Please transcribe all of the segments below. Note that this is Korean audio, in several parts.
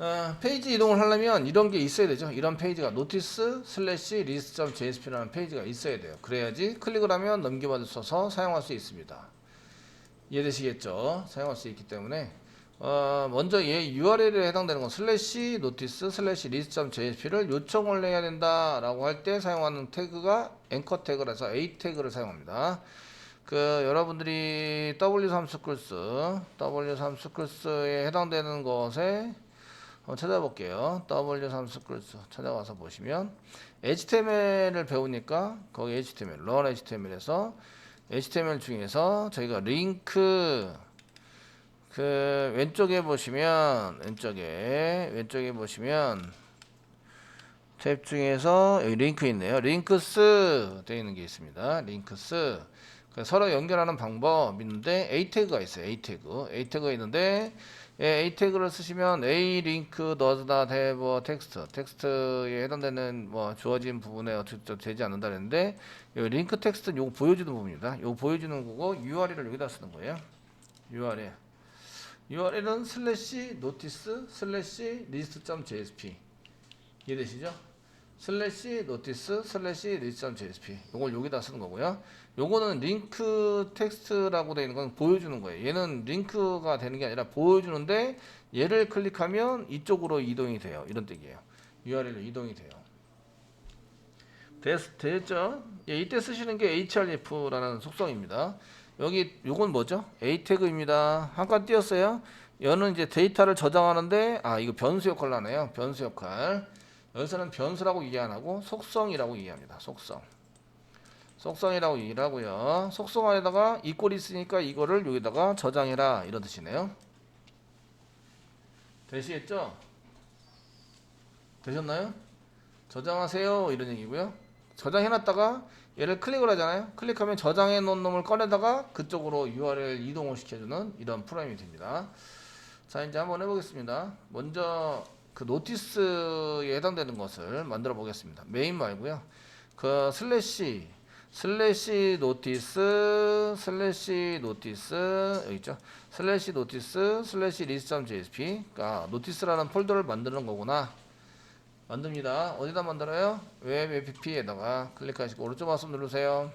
어, 페이지 이동을 하려면 이런 게 있어야 되죠. 이런 페이지가 노티스 슬래시 리스트.jsp라는 페이지가 있어야 돼요. 그래야지 클릭을 하면 있어서 사용할 수 있습니다. 이해되시겠죠? 사용할 수 있기 때문에 어, 먼저 얘 URL에 해당되는 건 슬래시 노티스 슬래시 리스트.jsp를 요청을 해야 된다라고 할 때 사용하는 태그가 앵커 태그라서 A 태그를 사용합니다. 그 여러분들이 W3 스쿨스 W3 스쿨스에 해당되는 것에 한번 찾아볼게요. W3 스쿨스 찾아가서 보시면 HTML을 배우니까 거기 HTML, run HTML에서 HTML 중에서 저희가 링크 그 왼쪽에 보시면 왼쪽에 왼쪽에 보시면 탭 중에서 여기 링크 있네요. 링크스 되어 있는 게 있습니다. 링크스 그 서로 연결하는 방법 있는데 A 태그가 있어요. A 태그 A 태그가 있는데 예, A 태그를 쓰시면 A 링크 have a text 텍스트에 해당되는 뭐 주어진 부분에 어떻게 되지 않는다 이 링크 텍스트는 요거 보여주는 부분입니다. 요거 보여주는 거고 URL을 여기다 쓰는 거예요. URL URL은 슬래시 노티스 슬래시 리스트.jsp 이해되시죠? 슬래시 노티스 슬래시 리스트.jsp 요걸 여기다 쓰는 거고요. 요거는 링크 텍스트라고 되어 있는 건 보여주는 거예요. 얘는 링크가 되는 게 아니라 보여주는데 얘를 클릭하면 이쪽으로 이동이 돼요. 이런 뜻이에요. URL로 이동이 돼요. 됐, 됐죠? 예, 이때 쓰시는 게 href라는 속성입니다. 여기 요건 뭐죠? a 태그입니다. 한칸 띄었어요. 얘는 이제 데이터를 저장하는데 아 이거 변수 역할을 하네요. 변수 역할. 여기서는 변수라고 이해 안 하고 속성이라고 이해합니다. 속성. 속성이라고 이해를 하고요. 속성 안에다가 이 꼴이 있으니까 이거를 여기다가 저장해라 이런 뜻이네요. 되시겠죠? 되셨나요? 저장하세요 이런 얘기고요. 저장해놨다가 얘를 클릭을 하잖아요. 클릭하면 저장해 놓은 놈을 꺼내다가 그쪽으로 URL 이동을 시켜주는 이런 프로그램이 됩니다. 자 이제 한번 해보겠습니다. 먼저 그 노티스에 해당되는 것을 만들어 보겠습니다. 메인 말고요. 그 슬래시 슬래시 노티스 슬래시 노티스 여기 있죠. 슬래시 노티스 슬래시 리스트.jsp 그러니까 노티스라는 폴더를 만드는 거구나. 만듭니다. 어디다 만들어요? 웹 app에다가 클릭하시고 오른쪽 마우스 누르세요.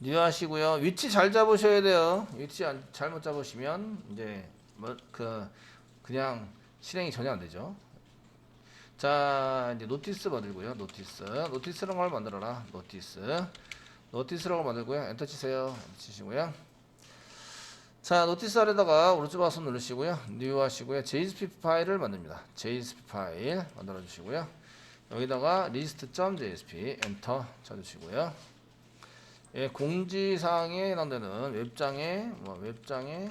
뉴 하시고요. 위치 잘 잡으셔야 돼요. 위치 안- 잘못 잡으시면 이제 뭐 그 그냥 실행이 전혀 안 되죠. 자, 이제 노티스 만들고요. 노티스. 노티스라는 걸 만들어라. 노티스. 노티스라고 만들고요. 엔터 치세요. 엔터 치시고요. 자, 노티스 아래다가 오른쪽 마우스 누르시고요. 뉴 하시고요. JSP 파일을 만듭니다. JSP 파일 만들어 주시고요. 여기다가 list.jsp 엔터 쳐 주시고요. 예, 공지사항에 해당되는 웹장에 뭐 웹장에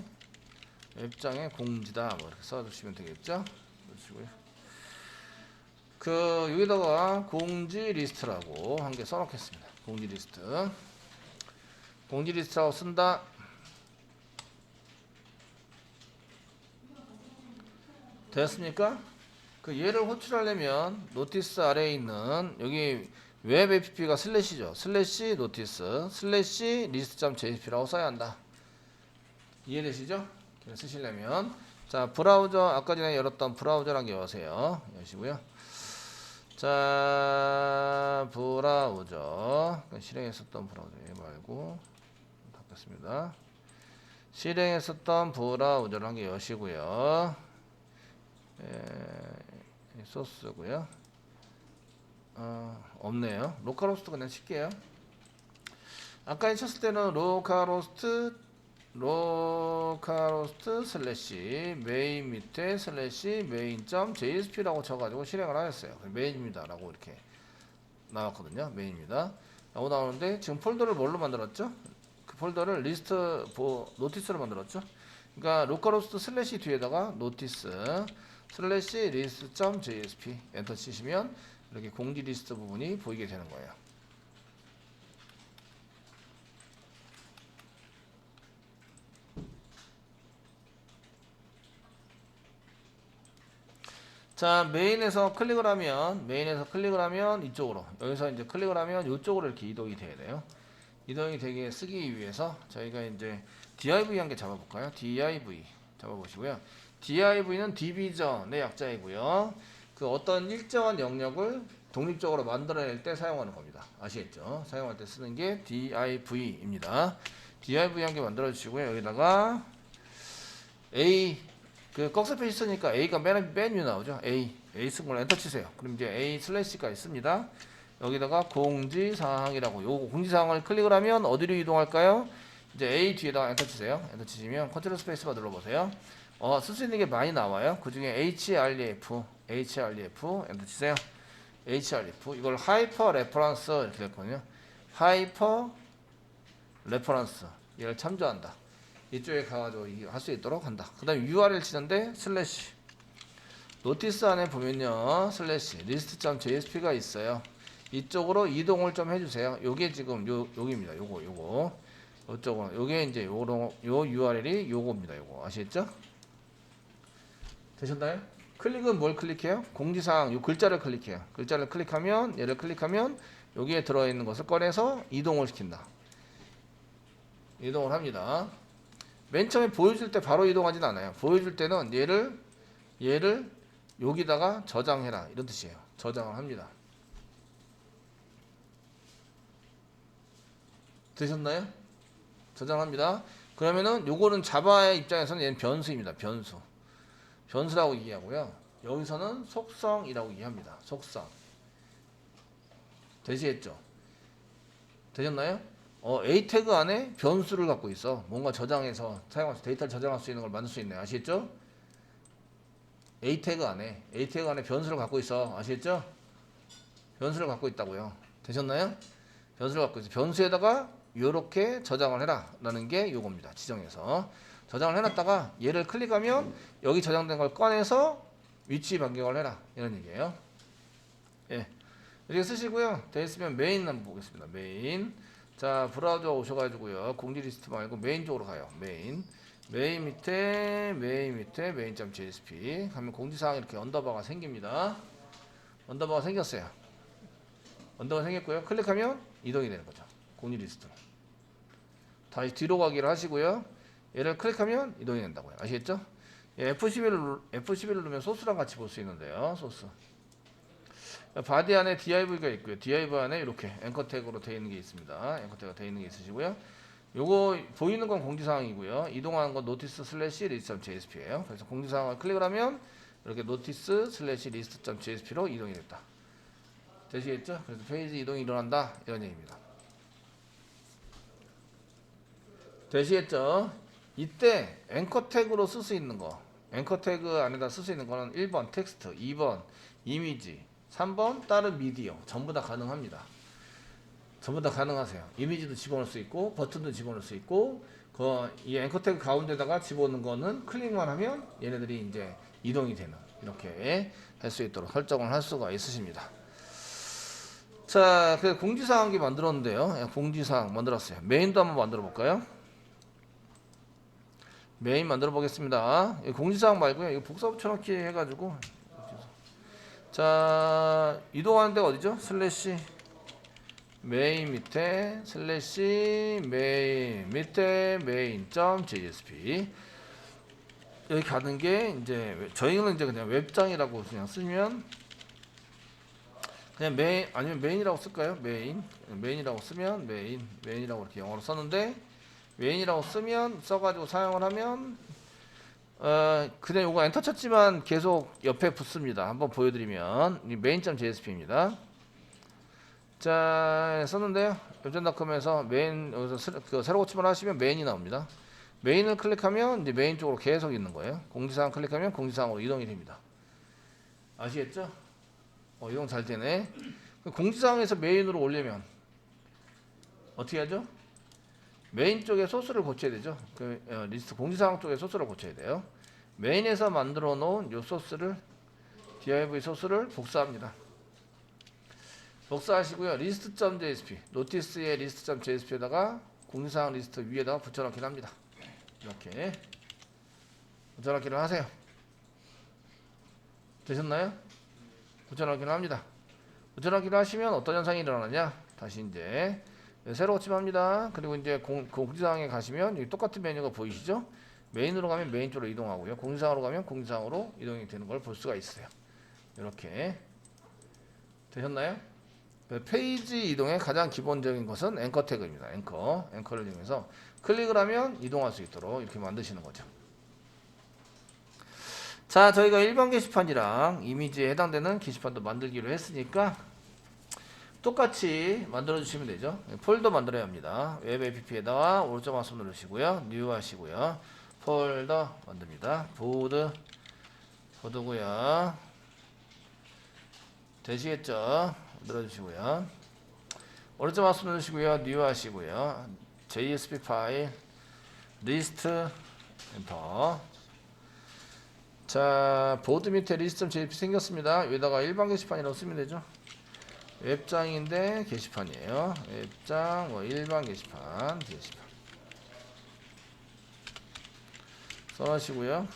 웹장에 공지다 뭐 이렇게 써 주시면 되겠죠? 주시고요. 그 여기다가 공지 리스트라고 한 개 써놓겠습니다. 공지 리스트. 공지 리스트라고 쓴다. 됐습니까? 그 얘를 호출하려면 노티스 아래에 있는 여기 웹 app가 슬래시죠. 슬래시 노티스 슬래시 리스트.jsp라고 써야 한다. 이해되시죠? 쓰시려면 자 브라우저 아까 전에 열었던 브라우저랑 여세요. 여시고요. 자 브라우저 실행했었던 브라우저 얘 말고 바꿨습니다. 실행했었던 브라우저를 여시고요. 에, 소스고요. 어, 없네요. 로컬호스트 그냥 칠게요. 아까 쳤을 때는 로컬호스트 로컬호스트 슬래시 메인 밑에 슬래시 메인 점 JSP라고 쳐가지고 실행을 하였어요. 메인입니다 라고 이렇게 나왔거든요. 메인입니다. 라고 나오는데 지금 폴더를 뭘로 만들었죠? 그 폴더를 리스트 보 노티스로 만들었죠. 그러니까 로컬호스트 슬래시 뒤에다가 노티스 슬래시 리스트.jsp 엔터 치시면 이렇게 공지 리스트 부분이 보이게 되는 거예요. 자 메인에서 클릭을 하면 메인에서 클릭을 하면 이쪽으로 여기서 이제 클릭을 하면 이쪽으로 이렇게 이동이 돼야 돼요. 이동이 되게 쓰기 위해서 저희가 이제 div 한 개 잡아볼까요? div 잡아보시고요. div는 디비전의 약자이고요. 그 어떤 일정한 영역을 독립적으로 만들어낼 때 사용하는 겁니다. 아시겠죠? 사용할 때 쓰는 게 div입니다. div 한 개 만들어 주시고요. 여기다가 a 그 꺽쇠표시 쓰니까 a가 맨, 맨 위에 나오죠. a a 쓴걸 엔터 치세요. 그럼 이제 a 슬래시가 있습니다. 여기다가 공지사항이라고 요거 공지사항을 클릭을 하면 어디로 이동할까요? 이제 A 뒤에다가 엔터 치세요. 엔터 치시면 컨트롤 스페이스바 눌러보세요. 어, 쓸 수 있는 게 많이 나와요. 그 중에 href, href 엔터 치세요. href 이걸 하이퍼 레퍼런스 이렇게 됐거든요. 하이퍼 레퍼런스 얘를 참조한다. 이쪽에 가가지고 할 수 있도록 한다. 그 다음에 URL 치는데 슬래시 노티스 안에 보면요 슬래시 리스트.jsp가 있어요. 이쪽으로 이동을 좀 해주세요. 요게 지금 요 여기입니다. 요거 요거 이쪽으로 요게 이제 요로 요 URL이 요거입니다. 요거 아시겠죠? 되셨나요? 클릭은 뭘 클릭해요? 공지사항 요 글자를 클릭해요. 글자를 클릭하면 얘를 클릭하면 여기에 들어있는 것을 꺼내서 이동을 시킨다. 이동을 합니다. 맨 처음에 보여줄 때 바로 이동하진 않아요. 보여줄 때는 얘를 얘를 여기다가 저장해라 이런 뜻이에요. 저장을 합니다. 되셨나요? 저장합니다. 그러면은 요거는 자바의 입장에서는 얘는 변수입니다. 변수. 변수라고 이해하고요. 여기서는 속성이라고 이해합니다. 속성. 되시겠죠? 되셨나요? 어, A 태그 안에 변수를 갖고 있어. 뭔가 저장해서 사용할 수, 데이터를 저장할 수 있는 걸 만들 수 있네요. 아시겠죠? A 태그 안에, A 태그 안에 변수를 갖고 있어. 아시겠죠? 변수를 갖고 있다고요. 되셨나요? 변수를 갖고 있어. 변수에다가 이렇게 저장을 해라 라는 게 요겁니다 지정해서 저장을 해놨다가 얘를 클릭하면 여기 저장된 걸 꺼내서 위치 변경을 해라 이런 얘기예요 예 이렇게 쓰시고요 됐으면 메인 한번 보겠습니다 메인 자 브라우저 오셔가지고요. 공지 리스트 말고 메인 쪽으로 가요. 메인. 메인 밑에 메인 밑에 메인.jsp 하면 공지사항 이렇게 언더바가 생깁니다. 언더바가 생겼어요. 언더가 생겼고요. 클릭하면 이동이 되는 거죠. 공유 리스트 다시 뒤로 가기를 하시고요. 얘를 클릭하면 이동이 된다고요. 아시겠죠? 예, F11을, F11을 누르면 소스랑 같이 볼 수 있는데요. 소스 바디 안에 div가 있고요. Div 안에 이렇게 앵커 태그로 되어 있는 게 있습니다. 앵커 태그가 되어 있는 게 있으시고요. 요거 보이는 건 공지사항이고요. 이동하는 건 노티스 슬래시 리스트.jsp예요. 그래서 공지사항을 클릭을 하면 이렇게 노티스 슬래시 리스트.jsp로 이동이 됐다. 되시겠죠? 그래서 페이지 이동이 일어난다. 이런 얘기입니다. 되시겠죠? 이때 앵커 태그로 쓸 수 있는 거. 앵커 태그 안에다 쓸 수 있는 거는 1번 텍스트 2번 이미지 3번 다른 미디어 전부 다 가능합니다 전부 다 가능하세요 이미지도 집어넣을 수 있고 버튼도 집어넣을 수 있고 그 이 앵커 태그 가운데다가 집어넣는 거는 클릭만 하면 얘네들이 이제 이동이 되는 이렇게 할 수 있도록 설정을 할 수가 있으십니다 자, 그 공지사항이 만들었는데요. 예, 공지사항 만들었어요. 메인도 한번 만들어 볼까요? 메인 만들어 보겠습니다. 공지사항 말고요. 이거 복사 붙여넣기 해가지고 자 이동하는 데가 어디죠? 슬래시 메인 밑에 슬래시 메인 밑에 메인 점 JSP 여기 가는 게 이제 저희는 이제 그냥 웹장이라고 그냥 쓰면 그냥 메인 아니면 메인이라고 쓸까요? 메인 메인이라고 쓰면 메인 메인이라고 이렇게 영어로 썼는데 메인이라고 쓰면 써가지고 사용을 하면 어 그냥 요거 엔터 쳤지만 계속 옆에 붙습니다. 한번 보여드리면 메인.jsp입니다. 자 썼는데요. 요전닷컴에서 메인 여기서 스, 그 새로 고침을 하시면 메인이 나옵니다. 메인을 클릭하면 이제 메인 쪽으로 계속 있는 거예요. 공지사항 클릭하면 공지사항으로 이동이 됩니다. 아시겠죠? 어, 이동 잘 되네. 공지사항에서 메인으로 올리면 어떻게 하죠? 메인 쪽에 소스를 고쳐야 되죠. 그 어, 리스트 공지사항 쪽에 소스를 고쳐야 돼요. 메인에서 만들어 놓은 요 소스를 div 소스를 복사합니다. 복사하시고요. 리스트.jsp 노티스의 리스트.jsp에다가 공지사항 리스트 위에다가 붙여넣기를 합니다. 이렇게 붙여넣기를 하세요. 되셨나요? 붙여넣기를 합니다. 붙여넣기를 하시면 어떤 현상이 일어나냐? 다시 이제 네, 새로 고침합니다. 그리고 이제 공, 공지사항에 가시면 똑같은 메뉴가 보이시죠? 메인으로 가면 메인 쪽으로 이동하고요. 공지사항으로 가면 공지사항으로 이동이 되는 걸 볼 수가 있어요. 이렇게 되셨나요? 그 페이지 이동의 가장 기본적인 것은 앵커 태그입니다. 앵커, 앵커를 이용해서 클릭을 하면 이동할 수 있도록 이렇게 만드시는 거죠. 자, 저희가 일반 게시판이랑 이미지에 해당되는 게시판도 만들기로 했으니까 똑같이 만들어 주시면 되죠. 폴더 만들어야 합니다. 웹 app에다가 오른쪽 마우스 누르시고요. 뉴 하시고요. 폴더 만듭니다. 보드 보드고요. 되시겠죠? 만들어 주시고요. 오른쪽 마우스 누르시고요. 뉴 하시고요. JSP 파일 리스트 엔터 자 보드 밑에 리스트.jp 생겼습니다. 여기다가 일반 게시판이라고 쓰면 되죠. 웹장인데 게시판이에요. 웹장 뭐 일반 게시판 게시판 써하시고요.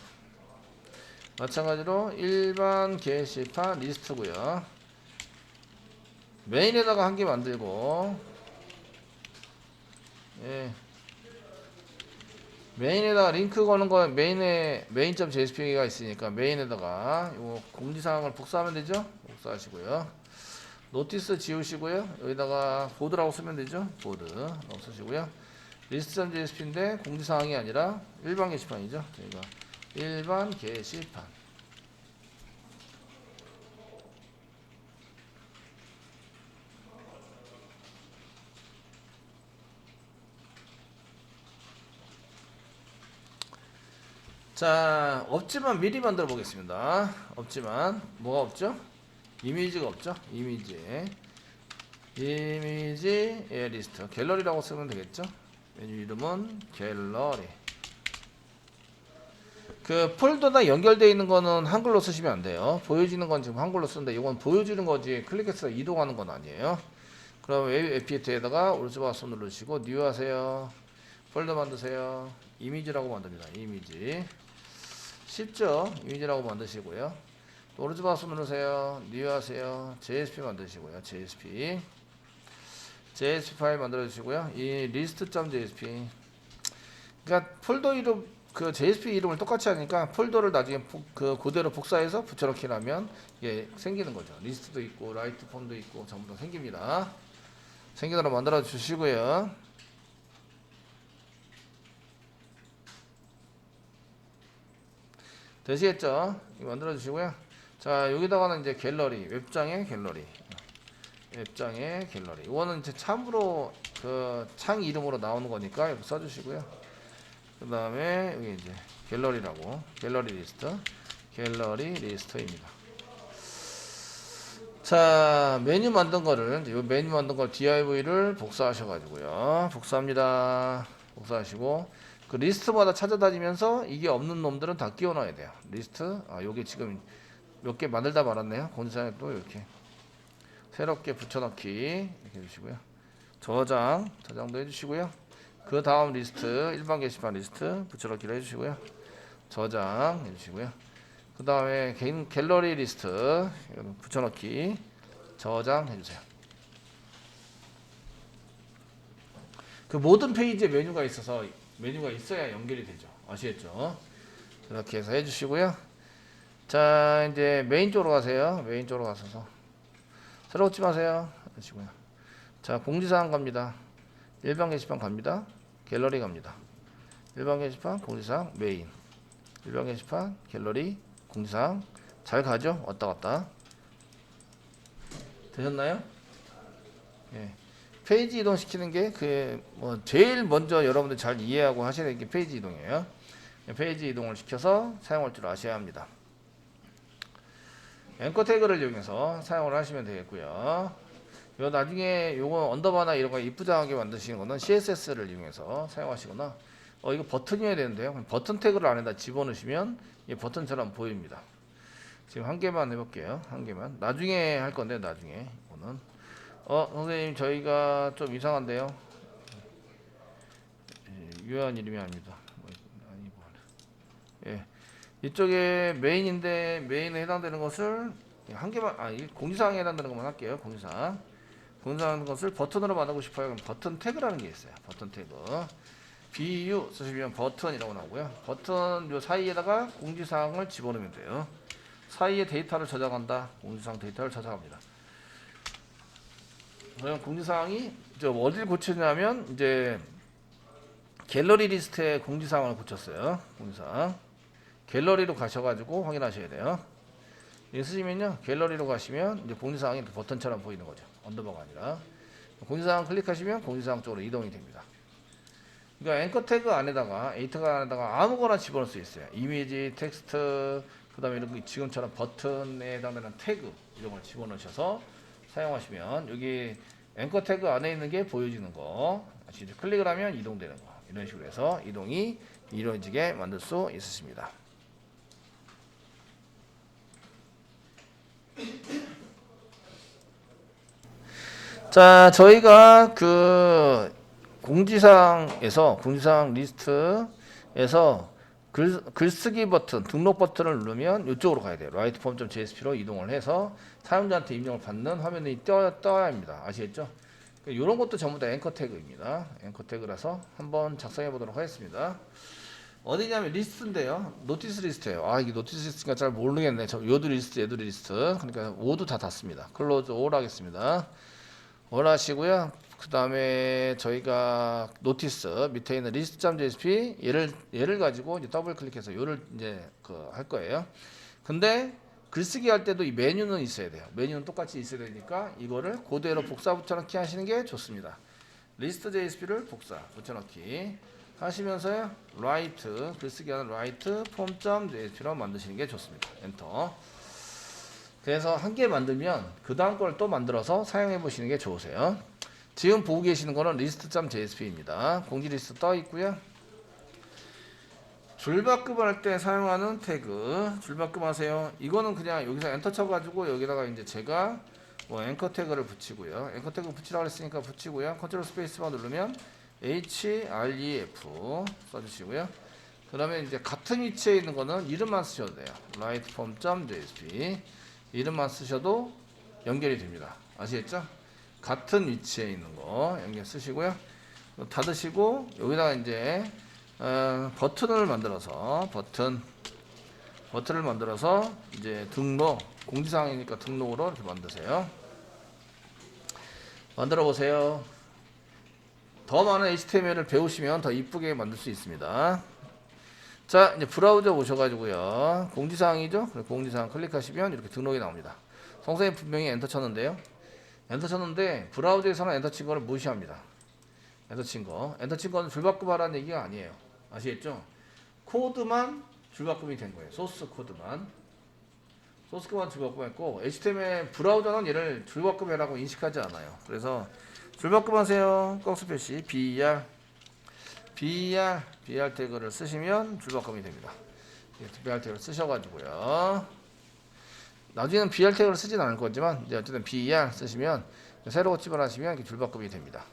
마찬가지로 일반 게시판 리스트고요. 메인에다가 한 개 만들고 예. 메인에다가 링크 거는 거 메인에 메인.jsp가 있으니까 메인에다가 요 공지사항을 복사하면 되죠? 복사하시고요. 노티스 지우시고요. 여기다가 보드라고 쓰면 되죠? 보드 넣어 쓰시고요. 리스트.jsp인데 공지사항이 아니라 일반 게시판이죠. 저희가 일반 게시판 자, 없지만 미리 만들어 보겠습니다. 없지만 뭐가 없죠? 이미지가 없죠? 이미지. 이미지 예 리스트. 갤러리라고 쓰면 되겠죠? 메뉴 이름은 갤러리. 그 폴더나 연결되어 있는 거는 한글로 쓰시면 안 돼요. 보여지는 건 지금 한글로 쓰는데 이건 보여주는 거지 클릭해서 이동하는 건 아니에요. 그럼 오른쪽 마우스 누르시고 뉴 하세요. 폴더 만드세요. 이미지라고 만듭니다. 이미지. 쉽죠? 이미지라고 만드시고요. 또 오른쪽 마우스 누르세요. 뉴 하세요. JSP 만드시고요. JSP. JSP 파일 만들어 주시고요. 이 list.jsp. 그러니까 폴더 이름 그 JSP 이름을 똑같이 하니까 폴더를 나중에 복- 그 그대로 복사해서 붙여넣기 하면 이게 생기는 거죠. 리스트도 있고 라이트 폼도 있고 전부 다 생깁니다. 생기도록 만들어 주시고요. 되시겠죠? 이거 만들어 주시고요. 자, 여기다가는 이제 갤러리, 웹장의 갤러리. 웹장의 갤러리. 이거는 이제 참으로 그 창 이름으로 나오는 거니까 이거 써 주시고요. 그 다음에 여기 이제 갤러리라고. 갤러리 리스트. 갤러리 리스트입니다. 자, 메뉴 만든 거를, 요 메뉴 만든 걸 DIV를 복사하셔 가지고요. 복사합니다. 복사하시고, 그 리스트마다 찾아다니면서 이게 없는 놈들은 다 끼워 넣어야 돼요. 리스트. 아, 요게 지금 몇 개 만들다 말았네요. 공지사에 또 이렇게 새롭게 붙여넣기 이렇게 해주시고요. 저장, 저장도 해주시고요. 그 다음 리스트, 일반 게시판 리스트 붙여넣기를 해주시고요. 저장 해주시고요. 그 다음에 개인 갤러리 리스트 붙여넣기 저장 해주세요. 그 모든 페이지에 메뉴가 있어서 메뉴가 있어야 연결이 되죠. 아시겠죠? 이렇게 해서 해주시고요. 자 이제 메인 쪽으로 가세요. 메인 쪽으로 가셔서 새로 웃지 마세요. 하시고요. 자 공지사항 갑니다. 일반 게시판 갑니다. 갤러리 갑니다. 일반 게시판 공지사항 메인 일반 게시판 갤러리 공지사항 잘 가죠? 왔다 갔다 되셨나요? 예. 페이지 이동 시키는 게 그 뭐 제일 먼저 여러분들 잘 이해하고 되는 게 페이지 이동이에요. 예, 페이지 이동을 시켜서 사용할 줄 아셔야 합니다. 앵커 태그를 이용해서 사용을 하시면 되겠고요. 요 나중에 요거 언더바나 이런 거 이쁘장하게 만드시는 거는 CSS를 이용해서 사용하시거나 어 이거 버튼이어야 되는데요. 버튼 태그를 안에다 집어넣으시면 이 버튼처럼 보입니다. 지금 한 개만 해볼게요. 한 개만. 나중에 할 건데 나중에 이거는 어 선생님 저희가 좀 이상한데요. 예, 유효한 이름이 아닙니다. 뭐, 아니고 예 이쪽에 메인인데 메인에 해당되는 것을 한 개만 아이 공지사항에 해당되는 것만 할게요. 공지사항 공지사항 것을 버튼으로 만들고 싶어요. 그럼 버튼 태그라는 게 있어요. 버튼 태그 BU 쓰시면 버튼이라고 나오고요. 버튼 요 사이에다가 공지사항을 집어넣으면 돼요. 사이에 데이터를 저장한다. 공지사항 데이터를 저장합니다. 그럼 공지사항이 저 어디를 고치냐면 이제 갤러리 리스트에 공지사항을 고쳤어요. 공지사항. 갤러리로 가셔가지고 확인하셔야 돼요. 쓰시면요. 갤러리로 가시면 이제 공지사항이 버튼처럼 보이는 거죠. 언더바가 아니라. 공지사항 클릭하시면 공지사항 쪽으로 이동이 됩니다. 그러니까 앵커 태그 안에다가 에이터가 안에다가 아무거나 집어넣을 수 있어요. 이미지, 텍스트, 그다음에 이런 거 지금처럼 버튼에 해당되는 태그 이런 걸 집어넣으셔서 사용하시면 여기 앵커 태그 안에 있는 게 보여지는 거? 클릭을 하면 이동되는 거 이런 식으로 해서 이동이 이루어지게 만들 수 있으십니다. 자, 저희가 그 공지사항에서 공지사항 리스트에서 글, 글쓰기 버튼, 등록 버튼을 누르면 이쪽으로 가야 돼요. writeform.jsp로 이동을 해서 사용자한테 입력을 받는 화면이 떠, 떠야 합니다. 아시겠죠? 이런 것도 전부 다 앵커 태그입니다. 앵커 태그라서 한번 작성해 보도록 하겠습니다. 어디냐면 리스트인데요. 노티스 리스트예요. 아 이게 노티스 리스트가 잘 모르겠네. 저 요드 리스트, 얘도 리스트. 그러니까 모두 다 닫습니다. 클로즈 올 하겠습니다. 올 하시고요. 그 다음에 저희가 노티스 밑에 있는 리스트.jsp 얘를 얘를 가지고 이제 더블 클릭해서 요를 이제 그 할 거예요. 근데 글쓰기 할 때도 이 메뉴는 있어야 돼요. 메뉴는 똑같이 있어야 되니까 이거를 그대로 복사 붙여넣기 하시는 게 좋습니다. 리스트.jsp를 복사 붙여넣기 하시면서요. write 글쓰기 하는 write form.jsp로 만드시는 게 좋습니다. 엔터. 그래서 한 개 만들면 그 다음 걸 또 만들어서 사용해 보시는 게 좋으세요. 지금 보고 계시는 거는 list.jsp입니다. 공지 리스트 떠 있고요. 줄바꿈 할 때 사용하는 태그 줄바꿈 하세요. 이거는 그냥 여기서 엔터 쳐가지고 여기다가 이제 제가 뭐 앵커 태그를 붙이고요. 앵커 태그 붙이라고 했으니까 붙이고요. 컨트롤 스페이스만 누르면 href 써주시고요. 그러면 이제 같은 위치에 있는 거는 이름만 쓰셔도 돼요. writeform.jsp 이름만 쓰셔도 연결이 됩니다. 아시겠죠? 같은 위치에 있는 거 연결 쓰시고요. 닫으시고 여기다가 이제 어, 버튼을 만들어서 버튼 버튼을 만들어서 이제 등록 공지사항이니까 등록으로 이렇게 만드세요. 만들어 보세요. 더 많은 HTML을 배우시면 더 이쁘게 만들 수 있습니다. 자, 이제 브라우저 오셔가지고요. 공지사항이죠? 공지사항 클릭하시면 이렇게 등록이 나옵니다. 성선이 분명히 엔터 쳤는데요. 엔터 쳤는데 브라우저에서는 엔터 친 거를 무시합니다. 엔터 친 거. 엔터 친 거는 줄바꿈 하라는 얘기가 아니에요. 아시겠죠? 코드만 줄바꿈이 된 거예요. 소스 코드만. 소스 코드만 줄바꿈 했고 HTML 브라우저는 얘를 줄바꿈이라고 인식하지 않아요. 그래서 줄바꿈 하세요. 꺽수 표시 BR BR BR 태그를 쓰시면 줄바꿈이 됩니다. BR 태그를 쓰셔가지고요. 나중에는 BR 태그를 쓰진 않을 거지만 이제 어쨌든 BR 쓰시면 새로 고침을 하시면 이렇게 줄바꿈이 됩니다.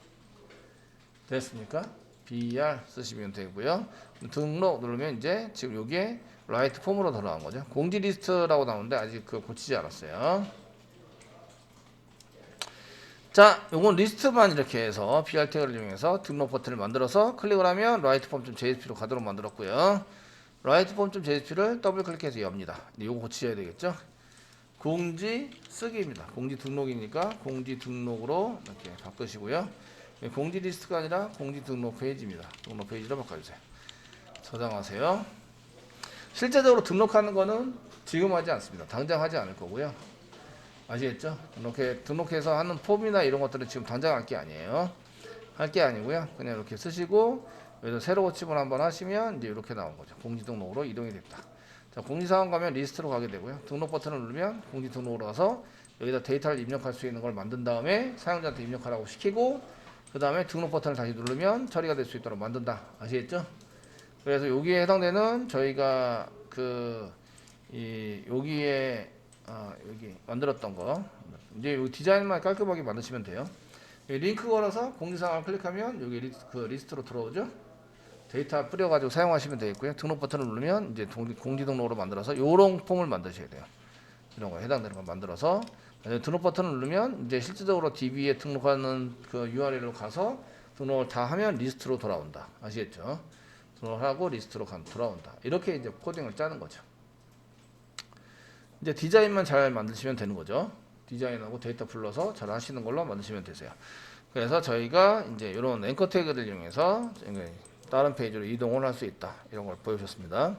됐습니까? BR 쓰시면 되고요. 등록 누르면 이제 지금 여기에 라이트 폼으로 들어간 거죠. 공지 리스트라고 나오는데 아직 그 고치지 않았어요. 자, 요건 리스트만 이렇게 해서 BR 태그를 이용해서 등록 버튼을 만들어서 클릭을 하면 writeform.jsp로 가도록 만들었고요. writeform.jsp를 더블 클릭해서 엽니다. 요거 고치셔야 되겠죠? 공지 쓰기입니다. 공지 등록이니까 공지 등록으로 이렇게 바꾸시고요. 공지 리스트가 아니라 공지 등록 페이지입니다. 등록 페이지로 바꿔주세요. 저장하세요. 실제적으로 등록하는 거는 지금 하지 않습니다. 당장 하지 않을 거고요. 아시겠죠? 이렇게 등록해서 하는 폼이나 이런 것들은 지금 당장 할 게 아니에요. 할 게 아니고요. 그냥 이렇게 쓰시고 여기서 새로 고침을 한번 하시면 이제 이렇게 나온 거죠. 공지 등록으로 이동이 됐다. 자, 공지사항 가면 리스트로 가게 되고요. 등록 버튼을 누르면 공지 등록으로 가서 여기다 데이터를 입력할 수 있는 걸 만든 다음에 사용자한테 입력하라고 시키고 그 다음에 등록 버튼을 다시 누르면 처리가 될 수 있도록 만든다. 아시겠죠? 그래서 여기에 해당되는 저희가 그 이 여기에 아, 여기 만들었던 거 이제 여기 디자인만 깔끔하게 만드시면 돼요. 링크 걸어서 공지사항을 클릭하면 여기 리스, 그 리스트로 들어오죠. 데이터 뿌려가지고 사용하시면 되겠고요. 등록 버튼을 누르면 이제 동- 공지 등록으로 만들어서 요런 폼을 만드셔야 돼요. 이런 거 해당되는 거 만들어서 등록 버튼을 누르면 이제 실질적으로 DB에 등록하는 그 URL로 가서 등록을 다 하면 리스트로 돌아온다. 아시겠죠? 등록을 하고 리스트로 간- 돌아온다. 이렇게 이제 코딩을 짜는 거죠. 이제 디자인만 잘 만드시면 되는 거죠. 디자인하고 데이터 불러서 잘 하시는 걸로 만드시면 되세요. 그래서 저희가 이제 이런 앵커 태그를 이용해서 다른 페이지로 이동을 할 수 있다. 이런 걸 보여주셨습니다.